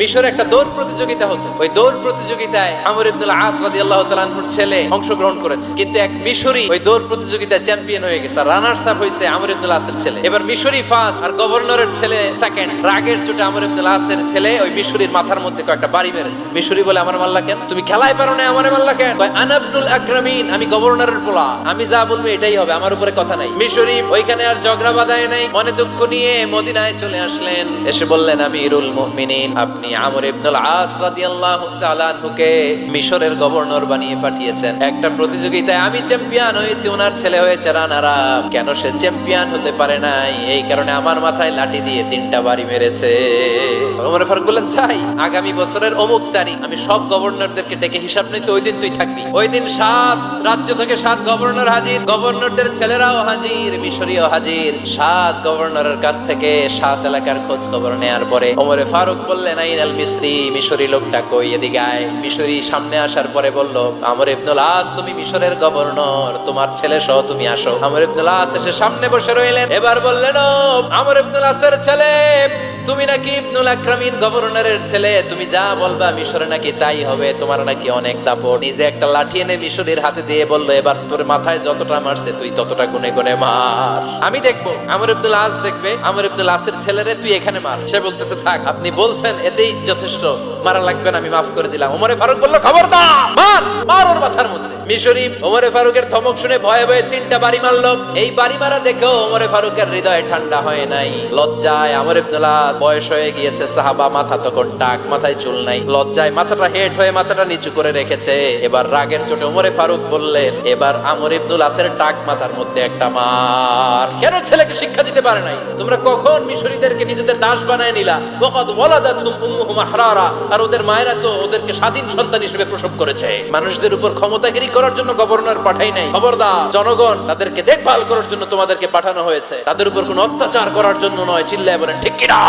মিশরে একটা দৌড় প্রতিযোগিতা হতো। ওই দৌড় প্রতিযোগিতায় আমর ইবনুল আস রাদিয়াল্লাহু তাআলার ছেলে অংশগ্রহণ করেছে। কিন্তু এক মিশরি ওই দৌড় প্রতিযোগিতায় চ্যাম্পিয়ন হয়ে গেছে। রানার্স আপ হয়েছে আমর ইবনুল আসের ছেলে। এবার মিশরি ফার্স্ট আর গভর্নরের ছেলে সেকেন্ড। রাগের চোটে আমর ইবনুল আসের ছেলে ওই মিশরির মাথার মধ্যে কয়েকটা বাড়ি মেরেছে। মিশরি বলে আমার মাল্লা কেন? তুমি খেলায় পারো না আমারে মাল্লা কেন? কয়, আনাবনুল আকরামিন আমি গভর্নরের পোলা। আমি যা বলব এটাই হবে আমার উপরে কথা নাই। মিশরি ওইখানে আর ঝগড়া বাঁধায় নাই। মনে দুঃখ নিয়ে মদিনায় চলে আসলেন। এসে বললেন আমি ইরুল মুমিনিন আপনি আমর ইবনুল আস রাদিয়াল্লাহু তাআলা আনহুকে মিশরের গভর্নর বানিয়ে পাঠিয়েছেন। একটা প্রতিযোগিতায় আমি চ্যাম্পিয়ন হয়েছি ওনার ছেলে হয়েছে রানার আপ। কেন সে চ্যাম্পিয়ন হতে পারে নাই? এই কারণে আমার মাথায় লাঠি দিয়ে তিনটা বাড়ি মেরেছে। ওমর ফারুক বললেন তাই আগামী বছরের অমুক তারিখ আমি সব গভর্নরদেরকে ডেকে হিসাব নিতে ওই দিন তুই থাকবি। ওই দিন সাত রাজ্য থেকে সাত গভর্নর হাজির, গভর্নরদের ছেলেরাও হাজির, মিশরীয় হাজির। সাত গভর্নরের কাছ থেকে সাত এলাকার খোঁজ খবর নেয়ার পরে ওমরে ফারুক বললেন, আইন আল মিসরি, মিশরি লোকটা কই এদিকে আয়? মিশরি সামনে আসার পরে বলল, আমর ইবনুল আস তুমি মিশরের গভর্নর, তোমার ছেলে সহ তুমি আসো। আমর ইবনুল আস এসে সামনে বসে রইলেন, এবার বললেন আমর ইবনুল আসের ছেলে, তুমি নাকি ইবনুল আকরামিন গভর্নরের ছেলে, তুমি যা বলবা মিশরে নাকি তাই হবে, তোমার নাকি অনেক দাপট। নিজে একটা লাঠি এনে মিশরের হাতে দিয়ে বলল, এবার তোর মাথায় যতটা মারছে, তুই ততটা গুনে গুনে মার। আমি দেখব, আমর ইবনুল আস দেখবে, আমর ইবনুল আসের ছেলেরে তুই এখানে মার। সে বলতেছে, থাক, আপনি বলছেন, এতেই যথেষ্ট। মারা লাগবে না, আমি মাফ করে দিলাম। ওমরে ফারুক বলল, খবরদার, মার মার ওর মাথার মধ্যে। মিশরি ওমরে ফারুকের ধমক শুনে ভয়ে ভয়ে তিনটা বাড়ি মারলো। এই বাড়ি মারা দেখেও ওমরে ফারুকের হৃদয় ঠান্ডা হয় নাই। লজ্জায় আমর ইবনুল্লাহ বয়স হয়ে গিয়েছে সাহাবা মাথা তখন টাক মাথায় চুল নাই, লজ্জায় মাথাটা হেড হয়ে মাথাটা নিচু করে রেখেছে। এবার রাগের চোটে ওমরে ফারুক বললেন, এবার আমর ইবনুল আসের টাক মাথার মধ্যে একটা মার। কেন ছেলেকে শিক্ষা দিতে পারে নাই? তোমরা কখন মিশরীদেরকে নিজেদের দাস বানায় নিলা? ওয়াকাদ ওয়ালাদাতুহুম উম্মুহুম আহরারা। আর ওদের মায়েরা তো ওদেরকে স্বাধীন সন্তান হিসেবে প্রসব করেছে। মানুষদের উপর ক্ষমতাগিরি করার জন্য গভর্নর পাঠাই নাই। খবরদার, জনগণ তাদেরকে দেখভাল করার জন্য তোমাদেরকে পাঠানো হয়েছে। তাদের উপর কোনো অত্যাচার করার জন্য নয়, চিল্লায় বলেন, ঠিক কিনা?